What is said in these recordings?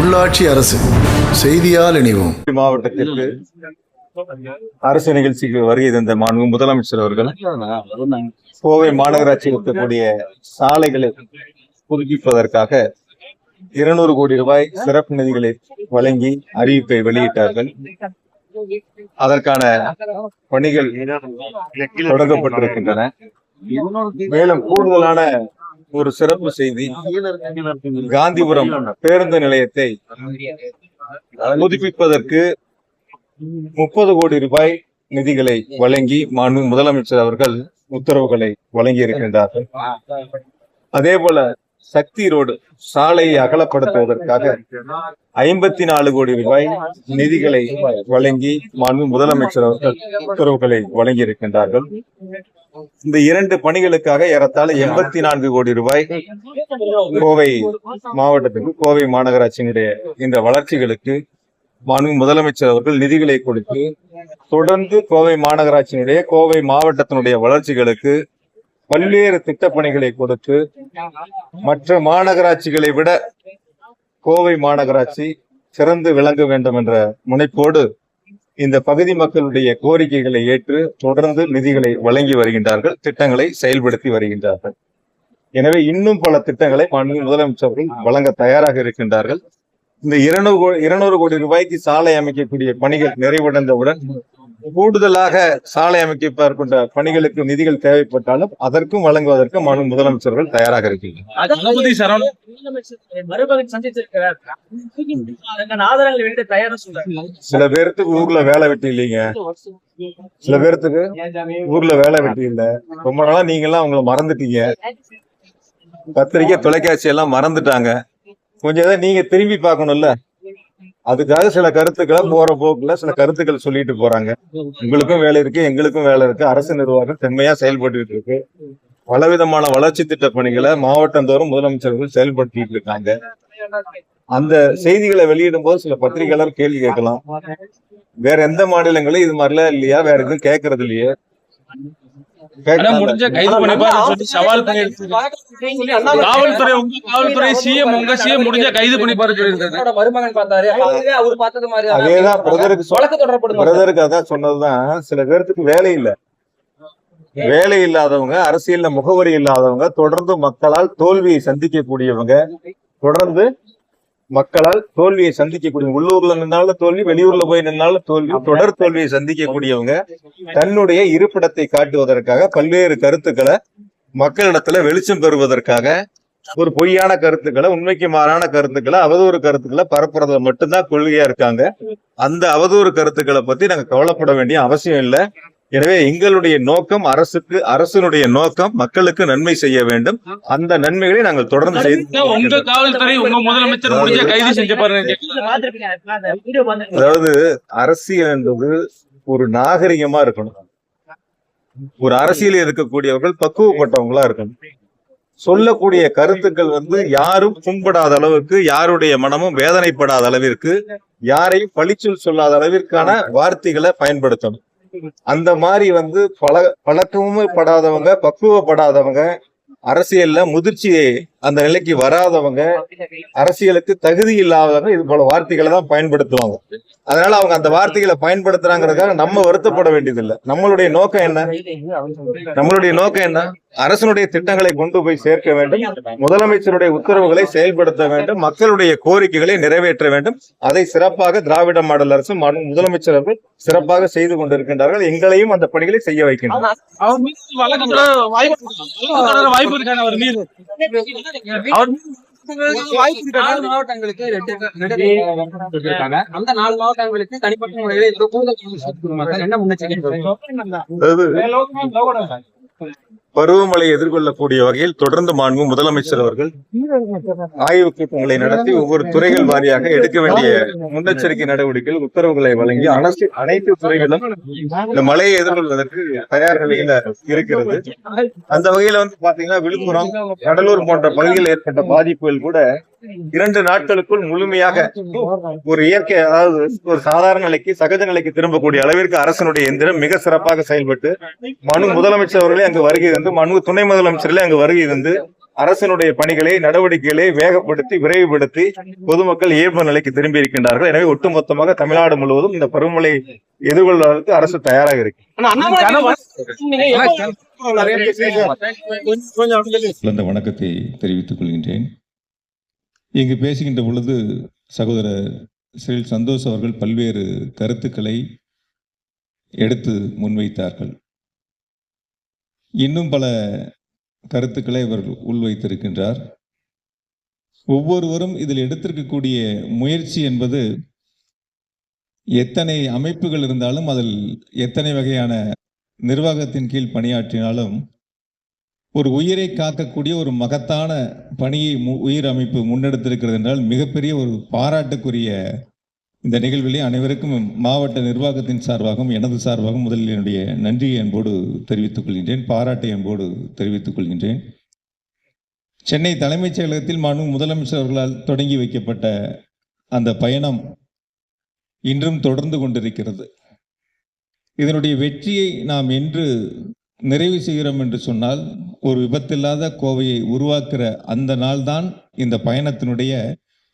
உள்ளாட்சி அரசு. செய்தியால் இணைவோம். மாவட்டத்திற்கு அரசு நிகழ்ச்சிக்கு வருகை தந்த மாண்பு முதலமைச்சர் அவர்கள் கோவை மாநகராட்சி இருக்கக்கூடிய சாலைகளை புதுப்பிப்பதற்காக இருநூறு கோடி ரூபாய் சிறப்பு நிதிகளை வழங்கி அறிவிப்பை வெளியிட்டார்கள். அதற்கான பணிகள் தொடங்கப்பட்டிருக்கின்றன. மேலும் கூடுதலான ஒரு சிறப்பு செய்தி. காந்திபுரம் பேருந்து நிலையத்தை புதுப்பிப்பதற்கு முப்பது கோடி ரூபாய் நிதிகளை வழங்கி மாண்பு முதலமைச்சர் அவர்கள் உத்தரவுகளை வழங்கி இருக்கின்றார்கள் அதே போல சக்தி ரோடு சாலையை அகலப்படுத்துவதற்காக ஐம்பத்தி நாலு கோடி ரூபாய் நிதிகளை வழங்கி மாண்பு முதலமைச்சர் அவர்கள் உத்தரவுகளை வழங்கி இருக்கின்றார்கள் இந்த இரண்டு பணிகளுக்காக ஏறத்தாழ எண்பத்தி நான்கு கோடி ரூபாய் கோவை மாவட்டத்துக்கு கோவை மாநகராட்சியினுடைய இந்த வளர்ச்சிகளுக்கு மாண்பு முதலமைச்சர் அவர்கள் நிதிகளை கொடுத்து தொடர்ந்து கோவை மாநகராட்சியினுடைய கோவை மாவட்டத்தினுடைய வளர்ச்சிகளுக்கு பல்வேறு திட்டப்பணிகளை கொடுத்து மற்ற மாநகராட்சிகளை விட கோவை மாநகராட்சி சிறந்து விளங்க வேண்டும் என்ற முனைப்போடு இந்த பகுதி மக்களுடைய கோரிக்கைகளை ஏற்று தொடர்ந்து நிதிகளை வழங்கி வருகின்றார்கள் திட்டங்களை செயல்படுத்தி வருகின்றார்கள். எனவே இன்னும் பல திட்டங்களை மாநில முதலமைச்சர்கள் வழங்க தயாராக இருக்கின்றார்கள். இந்த இருநூறு கோ- இருநூறு கோடி ரூபாய்க்கு சாலை அமைக்கக்கூடிய பணிகள் நிறைவடைந்தவுடன் கூடுதலாக சாலை அமைக்கப்பட்ட பணிகளுக்கு நிதிகள் தேவைப்பட்டாலும் அதற்கும் வழங்குவதற்கு மாநில முதலமைச்சர்கள் தயாராக சொல்றாங்க சில பேர்த்துக்கு ஊர்ல வேலை வெட்டி இல்லைங்க. சில பேர்த்துக்கு ஊர்ல வேலை வெட்டி இல்ல. ரொம்ப நாளா நீங்க எல்லாம் அவங்கள மறந்துட்டீங்க. பத்திரிக்கை தொலைக்காட்சி எல்லாம் மறந்துட்டாங்க. கொஞ்சம் நீங்க திரும்பி பார்க்கணும்ல. அதுக்காக சில கருத்துக்களை போற போக்குல சில கருத்துக்கள் சொல்லிட்டு போறாங்க. உங்களுக்கும் வேலை இருக்கு எங்களுக்கும் வேலை இருக்கு. அரசு நிர்வாகம் செம்மையா செயல்பட்டு இருக்கு. பலவிதமான வளர்ச்சி திட்ட பணிகளை மாவட்டந்தோறும் முதலமைச்சர்கள் செயல்படுத்திட்டு இருக்காங்க. அந்த செய்திகளை வெளியிடும் போது சில பத்திரிகையாளர் கேள்வி கேட்கலாம். வேற எந்த மாநிலங்களும் இது மாதிரிலாம் இல்லையா? வேற எதுவும் கேட்கறது இல்லையே? முடிஞ்ச கைது பண்ணிப்பாரு சொல்லி சவால் பண்ணி காவல்துறை உங்க காவல்துறை சிஎம் உங்க சிஎம் முடிஞ்ச கைது பண்ணிப்பாரு சொல்லியிருக்காரு. மருமகன் பார்த்தாரு. அவரு அவர் பார்த்தது மாதிரி அதேதான் பிரதருக்கு சொ- வழக்கு தொடரப்படும் பிரதருக்கு அதான் சொன்னதுதான். சில பேர்த்துக்கு வேலை இல்ல. வேலை இல்லாதவங்க அரசியல்ல முகவரி இல்லாதவங்க தொடர்ந்து மக்களால் தோல்வியை சந்திக்கக்கூடியவங்க தொடர்ந்து மக்களால் தோல்வியை சந்திக்கக்கூடிய உள்ளூர்ல நின்னாலும் தோல்வி வெளியூர்ல போய் நின்னாலும் தோல்வி தொடர் தோல்வியை சந்திக்கக்கூடியவங்க தன்னுடைய இருப்பிடத்தை காட்டுவதற்காக பல்வேறு கருத்துக்களை மக்களிடத்துல வெளிச்சம் பெறுவதற்காக ஒரு பொய்யான கருத்துக்களை உண்மைக்கு மாறான கருத்துக்களை அவதூறு கருத்துக்களை பரப்புறதுல மட்டும்தான் கொள்கையா இருக்காங்க. அந்த அவதூறு கருத்துக்களை பத்தி நாங்க கவலைப்பட வேண்டிய அவசியம் இல்லை. எனவே எங்களுடைய நோக்கம் அரசுக்கு அரசினுடைய நோக்கம் மக்களுக்கு நன்மை செய்ய வேண்டும். அந்த நன்மைகளை நாங்கள் தொடர்ந்து செய்து உங்க காவல்துறை உங்க முதலமைச்சர் முடிஞ்ச கைது செஞ்சு பாருங்க. அதாவது அரசியல் என்பது ஒரு நாகரிகமா இருக்கணும். ஒரு அரசியலில் இருக்கக்கூடியவர்கள் பக்குவப்பட்டவங்களா இருக்கணும். சொல்லக்கூடிய கருத்துக்கள் வந்து யாரும் புண்படாத அளவுக்கு யாருடைய மனமும் வேதனைப்படாத அளவிற்கு யாரையும் பழிச்சொல் சொல்லாத அளவிற்கான வார்த்தைகளை பயன்படுத்தணும். அந்த மாதிரி வந்து பழ பழக்கமும் படாதவங்க பக்குவப்படாதவங்க அரசியல்ல முதிர்ச்சி அந்த நிலைக்கு வராதவங்க அரசியலுக்கு தகுதி இல்லாதவங்க இது போல வார்த்தைகளை தான் பயன்படுத்துவாங்க. அதனால அவங்க அந்த வார்த்தைகளை பயன்படுத்துறாங்கிறதுக்காக நம்ம வருத்தப்பட வேண்டியதில்லை. நம்மளுடைய நோக்கம் என்ன? நம்மளுடைய நோக்கம் என்ன? அரசனுடைய திட்டங்களை கொண்டு போய் சேர்க்க வேண்டும். முதலமைச்சருடைய உத்தரவுகளை செயல்படுத்த வேண்டும். மக்களுடைய கோரிக்கைகளை நிறைவேற்ற வேண்டும். அதை சிறப்பாக திராவிட மாடல் அரசு முதலமைச்சர் அவர்கள் சிறப்பாக செய்து கொண்டிருக்கின்றார்கள். எங்களையும் அந்த பணிகளை செய்ய வைக்கின்றனர். மாவட்டங்களுக்கு அந்த நாலு தனிப்பட்ட முறையில். என்ன முன்னெச்சரிக்கை? பருவமழையை பருவமழை எதிர்கொள்ளக்கூடிய வகையில் தொடர்ந்து மாண்பு முதலமைச்சர் அவர்கள் ஆய்வுக் கூட்டங்களை நடத்தி ஒவ்வொரு துறைகள் வாரியாக எடுக்க வேண்டிய முன்னெச்சரிக்கை நடவடிக்கைகள் உத்தரவுகளை வழங்கி அனைத்து அனைத்து துறைகளும் இந்த மழையை எதிர்கொள்வதற்கு தயார் நிலையில இருக்கிறது. அந்த வகையில வந்து பாத்தீங்கன்னா விழுப்புரம் கடலூர் போன்ற பகுதியில் ஏற்பட்ட பாதிப்புகள் கூட இரண்டு நாட்களுக்குள் முழுமையாக ஒரு இயற்கை அதாவது ஒரு சாதாரண நிலைக்கு சகஜ நிலைக்கு திரும்பக்கூடிய அளவிற்கு அரசனுடைய எந்திரம் மிக சிறப்பாக செயல்பட்டு மனு முதலமைச்சர் அவர்களே அங்கு வருகை வந்து மனு துணை முதலமைச்சர்களே அங்கு வருகை வந்து அரசனுடைய பணிகளை நடவடிக்கைகளை வேகப்படுத்தி விரைவுபடுத்தி பொதுமக்கள் இயல்பு நிலைக்கு திரும்பி இருக்கின்றார்கள் எனவே ஒட்டுமொத்தமாக தமிழ்நாடு முழுவதும் இந்த பருவமழை எதிர்கொள்வதற்கு அரசு தயாராக இருக்கு வணக்கத்தை தெரிவித்துக் கொள்கின்றேன் இங்கு பேசுகின்ற பொழுது சகோதரர் ஸ்ரீ சந்தோஷ் அவர்கள் பல்வேறு கருத்துக்களை எடுத்து முன்வைத்தார்கள். இன்னும் பல கருத்துக்களை அவர் உள்வைத்திருக்கின்றார். ஒவ்வொருவரும் இதில் எடுத்திருக்கக்கூடிய முயற்சி என்பது எத்தனை அமைப்புகள் இருந்தாலும் அதில் எத்தனை வகையான நிர்வாகத்தின் கீழ் பணியாற்றினாலும் ஒரு உயிரை காக்கக்கூடிய ஒரு மகத்தான பணியை மு- உயிர் அமைப்பு முன்னெடுத்திருக்கிறது என்றால் மிகப்பெரிய ஒரு பாராட்டுக்குரிய இந்த நிகழ்விலே அனைவருக்கும் மாவட்ட நிர்வாகத்தின் சார்பாகவும் எனது சார்பாகவும் முதலில் என்னுடைய நன்றியை அன்போடு தெரிவித்துக் கொள்கின்றேன் பாராட்டை அன்போடு தெரிவித்துக் கொள்கின்றேன். சென்னை தலைமைச் செயலகத்தில் மாண்பு முதலமைச்சர் அவர்களால் தொடங்கி வைக்கப்பட்ட அந்த பயணம் இன்றும் தொடர்ந்து கொண்டிருக்கிறது. இதனுடைய வெற்றியை நாம் என்று நிறைவு செய்கிறோம் என்று சொன்னால் ஒரு விபத்தில்லாத கோவையை உருவாக்குற அந்த நாள்தான் இந்த பயணத்தினுடைய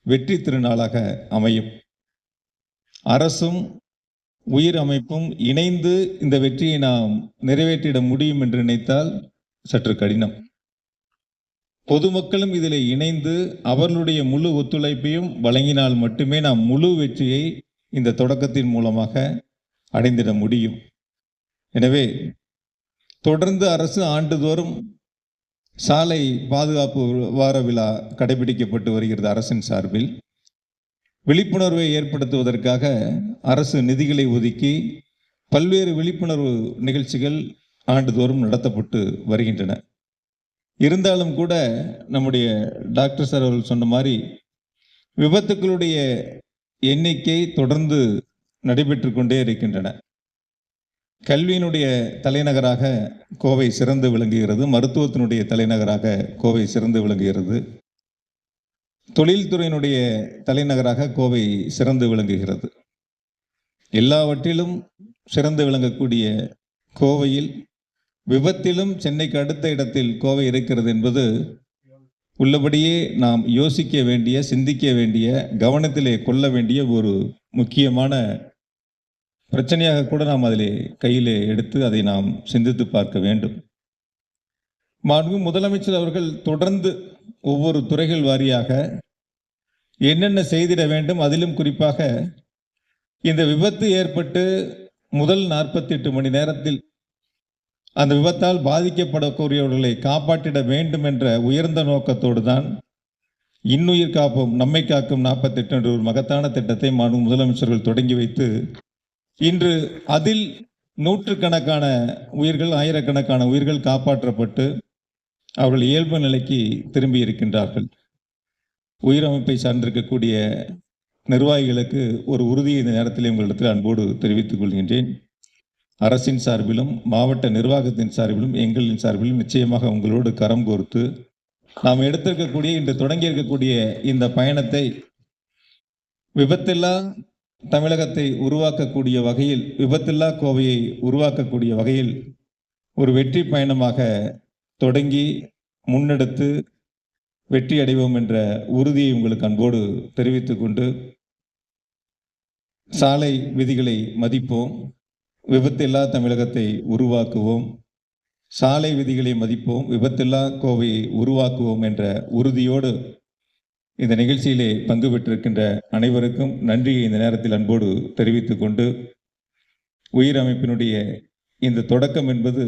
வெற்றி திருநாளாக அமையும். அரசும் உயிர் அமைப்பும் இணைந்து இந்த வெற்றியை நாம் நிறைவேற்றிட முடியும் என்று நினைத்தால் சற்று கடினம். பொதுமக்களும் இதில் இணைந்து அவர்களுடைய முழு ஒத்துழைப்பையும் வழங்கினால் மட்டுமே நாம் முழு வெற்றியை இந்த தொடக்கத்தின் மூலமாக அடைந்திட முடியும். எனவே தொடர்ந்து அரசு ஆண்டுதோறும் சாலை பாதுகாப்பு வார விழா கடைபிடிக்கப்பட்டு வருகிறது அரசின் சார்பில். விழிப்புணர்வை ஏற்படுத்துவதற்காக அரசு நிதிகளை ஒதுக்கி பல்வேறு விழிப்புணர்வு நிகழ்ச்சிகள் ஆண்டுதோறும் நடத்தப்பட்டு வருகின்றன. இருந்தாலும் கூட நம்முடைய டாக்டர் சார் அவர்கள் சொன்ன மாதிரி விபத்துக்களுடைய எண்ணிக்கை தொடர்ந்து நடைபெற்று கொண்டே இருக்கின்றன. கல்வியினுடைய தலைநகராக கோவை சிறந்து விளங்குகிறது. மருத்துவத்தினுடைய தலைநகராக கோவை சிறந்து விளங்குகிறது. தொழில்துறையினுடைய தலைநகராக கோவை சிறந்து விளங்குகிறது. எல்லாவற்றிலும் சிறந்து விளங்கக்கூடிய கோவையில் விபத்திலும் சென்னைக்கு அடுத்த இடத்தில் கோவை இருக்கிறது என்பது உள்ளபடியே நாம் யோசிக்க வேண்டிய சிந்திக்க வேண்டிய கவனத்திலே கொள்ள வேண்டிய ஒரு முக்கியமான பிரச்சனையாக கூட நாம் அதிலே கையிலே எடுத்து அதை நாம் சிந்தித்து பார்க்க வேண்டும். மாண்பு முதலமைச்சர் அவர்கள் தொடர்ந்து ஒவ்வொரு துறைகள் வாரியாக என்னென்ன செய்திட வேண்டும் அதிலும் குறிப்பாக இந்த விபத்து ஏற்பட்டு முதல் நாற்பத்தி எட்டு மணி நேரத்தில் அந்த விபத்தால் பாதிக்கப்படக்கூடியவர்களை காப்பாற்றிட வேண்டும் என்ற உயர்ந்த நோக்கத்தோடு தான் இன்னுயிர் காப்போம் நம்மை காக்கும் நாற்பத்தெட்டு என்ற ஒரு மகத்தான திட்டத்தை மாண்பு முதலமைச்சர்கள் தொடங்கி வைத்து இன்று அதில் நூற்றுக்கணக்கான உயிர்கள் ஆயிரக்கணக்கான உயிர்கள் காப்பாற்றப்பட்டு அவர்கள் இயல்பு நிலைக்கு திரும்பி இருக்கின்றார்கள். உயிரமைப்பை சார்ந்திருக்கக்கூடிய நிர்வாகிகளுக்கு ஒரு உறுதியை இந்த நேரத்தில் உங்களிடத்தில் அன்போடு தெரிவித்துக் கொள்கின்றேன். அரசின் சார்பிலும் மாவட்ட நிர்வாகத்தின் சார்பிலும் எங்களின் சார்பிலும் நிச்சயமாக உங்களோடு கரம் கோர்த்து நாம் எடுத்திருக்கக்கூடிய இன்று தொடங்கி இருக்கக்கூடிய இந்த பயணத்தை விபத்தில்லா தமிழகத்தை உருவாக்கக்கூடிய வகையில் விபத்தில்லா கோவையை உருவாக்கக்கூடிய வகையில் ஒரு வெற்றி பயணமாக தொடங்கி முன்னெடுத்து வெற்றி அடைவோம் என்ற உறுதியை உங்களுக்கு அன்போடு தெரிவித்துக் கொண்டு சாலை விதிகளை மதிப்போம் விபத்தில்லா தமிழகத்தை உருவாக்குவோம் சாலை விதிகளை மதிப்போம் விபத்தில்லா கோவையை உருவாக்குவோம் என்ற உறுதியோடு இந்த நிகழ்ச்சியிலே பங்கு பெற்றிருக்கின்ற அனைவருக்கும் நன்றியை இந்த நேரத்தில் அன்போடு தெரிவித்துக் கொண்டு உயிர் அமைப்பினுடைய இந்த தொடக்கம் என்பது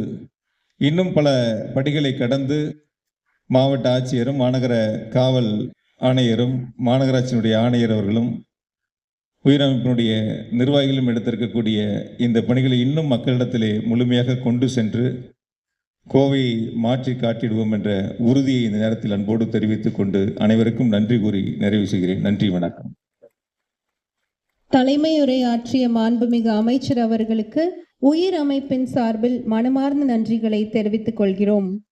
இன்னும் பல படிகளை கடந்து மாவட்ட ஆட்சியரும் மாநகர காவல் ஆணையரும் மாநகராட்சியினுடைய ஆணையர் அவர்களும் உயிரமைப்பினுடைய நிர்வாகிகளும் எடுத்திருக்கக்கூடிய இந்த பணிகளை இன்னும் மக்களிடத்திலே முழுமையாக கொண்டு சென்று கோவையை மாற்றி காட்டிடுவோம் என்ற உறுதியை இந்த நேரத்தில் அன்போடு தெரிவித்துக் கொண்டு அனைவருக்கும் நன்றி கூறி நிறைவு செய்கிறேன். நன்றி வணக்கம். தலைமையுரை ஆற்றிய மாண்புமிகு அமைச்சர் அவர்களுக்கு உயிர் அமைப்பின் சார்பில் மனமார்ந்த நன்றிகளை தெரிவித்துக் கொள்கிறோம்.